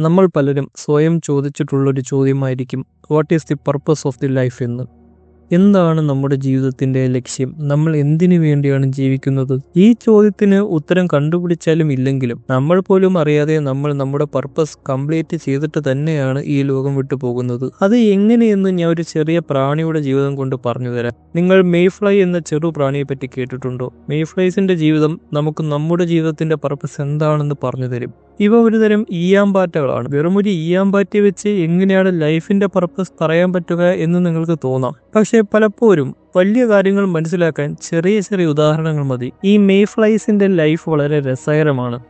നമ്മൾ പലരും സ്വയം ചോദിച്ചിട്ടുള്ളൊരു ചോദ്യമായിരിക്കും what is the purpose of the life എന്ന്. എന്താണ് നമ്മുടെ ജീവിതത്തിന്റെ ലക്ഷ്യം? നമ്മൾ എന്തിനു വേണ്ടിയാണ് ജീവിക്കുന്നത്? ഈ ചോദ്യത്തിന് ഉത്തരം കണ്ടുപിടിച്ചാലും ഇല്ലെങ്കിലും നമ്മൾ പോലും അറിയാതെ നമ്മൾ നമ്മുടെ പർപ്പസ് കംപ്ലീറ്റ് ചെയ്തിട്ട് തന്നെയാണ് ഈ ലോകം വിട്ടു പോകുന്നത്. അത് എങ്ങനെയെന്ന് ഞാൻ ഒരു ചെറിയ പ്രാണിയുടെ ജീവിതം കൊണ്ട് പറഞ്ഞു തരാം. നിങ്ങൾ മെയ്ഫ്ലൈ എന്ന ചെറു പ്രാണിയെ പറ്റി കേട്ടിട്ടുണ്ടോ? മെയ്ഫ്ലൈസിന്റെ ജീവിതം നമുക്ക് നമ്മുടെ ജീവിതത്തിന്റെ പർപ്പസ് എന്താണെന്ന് പറഞ്ഞു തരും. ഇവ ഒരുതരം ഈയാമ്പാറ്റകളാണ്. വെറുമൊരു ഈയാമ്പാറ്റ വെച്ച് എങ്ങനെയാണ് ലൈഫിന്റെ പർപ്പസ് പറയാൻ പറ്റുക എന്ന് നിങ്ങൾക്ക് തോന്നാം. പക്ഷേ പലപ്പോഴും വലിയ കാര്യങ്ങൾ മനസ്സിലാക്കാൻ ചെറിയ ചെറിയ ഉദാഹരണങ്ങൾ മതി. ഈ മേഫ്ലൈസിന്റെ ലൈഫ് വളരെ രസകരമാണ്.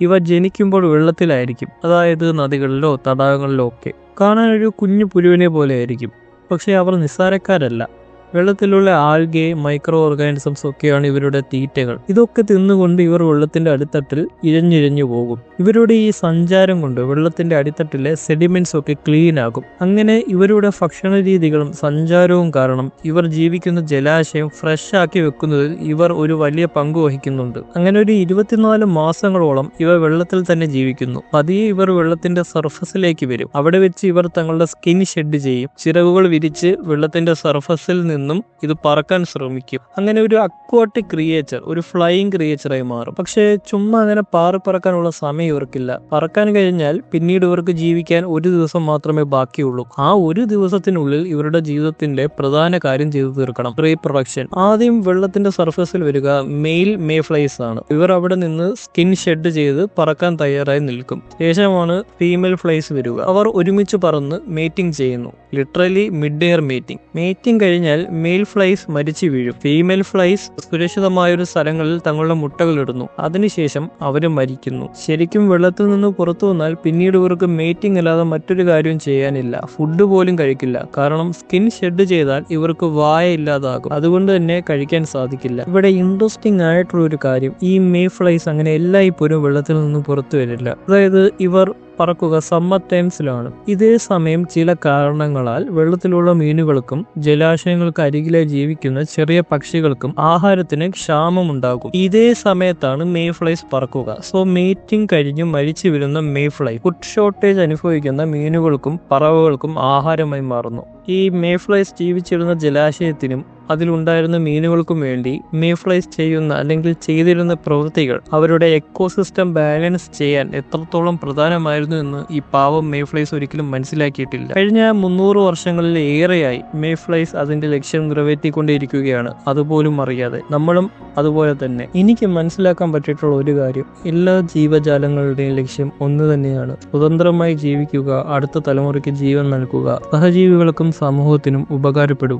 ഇവ ജനിക്കുമ്പോൾ വെള്ളത്തിലായിരിക്കും. അതായത് നദികളിലോ തടാകങ്ങളിലോ ഒക്കെ. കാണാൻ ഒരു കുഞ്ഞു പുരുവിനെ പോലെ ആയിരിക്കും. പക്ഷേ അവർ നിസ്സാരക്കാരല്ല. വെള്ളത്തിലുള്ള ആൽഗെ മൈക്രോ ഓർഗാനിസംസ് ഒക്കെയാണ് ഇവരുടെ തീറ്റകൾ. ഇതൊക്കെ തിന്നുകൊണ്ട് ഇവർ വെള്ളത്തിന്റെ അടിത്തട്ടിൽ ഇഴഞ്ഞിഴഞ്ഞു പോകും. ഇവരുടെ ഈ സഞ്ചാരം കൊണ്ട് വെള്ളത്തിന്റെ അടിത്തട്ടിലെ സെഡിമെന്റ്സ് ഒക്കെ ക്ലീൻ ആകും. അങ്ങനെ ഇവരുടെ ഭക്ഷണ രീതികളും സഞ്ചാരവും കാരണം ഇവർ ജീവിക്കുന്ന ജലാശയം ഫ്രഷ് ആക്കി വെക്കുന്നതിൽ ഇവർ ഒരു വലിയ പങ്ക് വഹിക്കുന്നുണ്ട്. അങ്ങനെ ഒരു ഇരുപത്തിനാല് മാസങ്ങളോളം ഇവ വെള്ളത്തിൽ തന്നെ ജീവിക്കുന്നു. പതിയെ ഇവർ വെള്ളത്തിന്റെ സർഫസിലേക്ക് വരും. അവിടെ വെച്ച് ഇവർ തങ്ങളുടെ സ്കിൻ ഷെഡ് ചെയ്യും. ചിറകുകൾ വിരിച്ച് വെള്ളത്തിന്റെ സർഫസിൽ നിന്നും ഇത് പറക്കാൻ ശ്രമിക്കും. അങ്ങനെ ഒരു അക്വാട്ടിക് ക്രിയേച്ചർ ഒരു ഫ്ലൈയിങ് ക്രിയേച്ചറായി മാറും. പക്ഷേ ചുമ്മാ അങ്ങനെ പാറി പറക്കാനുള്ള സമയം ഇവർക്കില്ല പറക്കാൻ കഴിഞ്ഞാൽ പിന്നീട് ഇവർക്ക് ജീവിക്കാൻ ഒരു ദിവസം മാത്രമേ ബാക്കിയുള്ളൂ. ആ ഒരു ദിവസത്തിനുള്ളിൽ ഇവരുടെ ജീവിതത്തിന്റെ പ്രധാന കാര്യം ചെയ്തു തീർക്കണം. റീപ്രൊഡക്ഷൻ ആദ്യം വെള്ളത്തിന്റെ സർഫസിൽ വരിക മെയിൽ മേ ഫ്ലൈസ് ആണ്. ഇവർ അവിടെ നിന്ന് സ്കിൻ ഷെഡ് ചെയ്ത് പറക്കാൻ തയ്യാറായി നിൽക്കും. ശേഷമാണ് ഫീമെയിൽ ഫ്ലൈസ് വരിക. അവർ ഒരുമിച്ച് പറന്ന് മേറ്റിംഗ് ചെയ്യുന്നു. Literally mid air meeting meeting കഴിഞ്ഞാൽ മെയിൽ ഫ്ലൈസ് മരിച്ചു വീഴും. ഫീമെയിൽ ഫ്ലൈസ് സുരക്ഷിതമായ ഒരു സ്ഥലങ്ങളിൽ തങ്ങളുടെ മുട്ടകൾ ഇടുന്നു. അതിനുശേഷം അവർ മരിക്കുന്നു. ശരിക്കും വെള്ളത്തിൽ നിന്ന് പുറത്തു വന്നാൽ പിന്നീട് ഇവർക്ക് മേറ്റിംഗ് അല്ലാതെ മറ്റൊരു കാര്യവും ചെയ്യാനില്ല. ഫുഡ് പോലും കഴിക്കില്ല. കാരണം സ്കിൻ ഷെഡ് ചെയ്താൽ ഇവർക്ക് വായ ഇല്ലാതാകും. അതുകൊണ്ട് തന്നെ കഴിക്കാൻ സാധിക്കില്ല. ഇവിടെ ഇൻട്രസ്റ്റിംഗ് ആയിട്ടുള്ള ഒരു കാര്യം ഈ മേ ഫ്ലൈസ് അങ്ങനെ എല്ലായ്പ്പോഴും വെള്ളത്തിൽ നിന്ന് പുറത്തു വരില്ല. അതായത് ഇവർ പറക്കുക സമ്മർ ടൈംസിലാണ് ഇതേ സമയം ചില കാരണങ്ങളാൽ വെള്ളത്തിലുള്ള മീനുകൾക്കും ജലാശയങ്ങൾക്ക് അരികിലെ ജീവിക്കുന്ന ചെറിയ പക്ഷികൾക്കും ആഹാരത്തിന് ക്ഷാമമുണ്ടാകും. ഇതേ സമയത്താണ് മേ ഫ്ലൈസ് പറക്കുക. സോ മീറ്റിംഗ് കഴിഞ്ഞ് മരിച്ചു വരുന്ന മേ ഫ്ലൈ ഫുഡ് ഷോർട്ടേജ് അനുഭവിക്കുന്ന മീനുകൾക്കും പറവകൾക്കും ആഹാരമായി മാറുന്നു. ഈ മേഫ്ലൈസ് ജീവിച്ചിരുന്ന ജലാശയത്തിനും അതിലുണ്ടായിരുന്ന മീനുകൾക്കും വേണ്ടി മേഫ്ലൈസ് ചെയ്യുന്ന അല്ലെങ്കിൽ ചെയ്തിരുന്ന പ്രവൃത്തികൾ അവരുടെ എക്കോസിസ്റ്റം ബാലൻസ് ചെയ്യാൻ എത്രത്തോളം പ്രധാനമായിരുന്നു എന്ന് ഈ പാവം മേഫ്ലൈസ് ഒരിക്കലും മനസ്സിലാക്കിയിട്ടില്ല. കഴിഞ്ഞ മുന്നൂറ് വർഷങ്ങളിൽ ഏറെയായി മേഫ്ലൈസ് അതിന്റെ ലക്ഷ്യം നിറവേറ്റിക്കൊണ്ടേയിരിക്കുകയാണ് അതുപോലും അറിയാതെ. നമ്മളും അതുപോലെ തന്നെ. എനിക്ക് മനസ്സിലാക്കാൻ പറ്റിയിട്ടുള്ള ഒരു കാര്യം. എല്ലാ ജീവജാലങ്ങളുടെയും ലക്ഷ്യം ഒന്ന് തന്നെയാണ്. സ്വതന്ത്രമായി ജീവിക്കുക അടുത്ത തലമുറയ്ക്ക് ജീവൻ നൽകുക സഹജീവികൾക്കും സമൂഹത്തിനും ഉപകാരപ്പെടുക.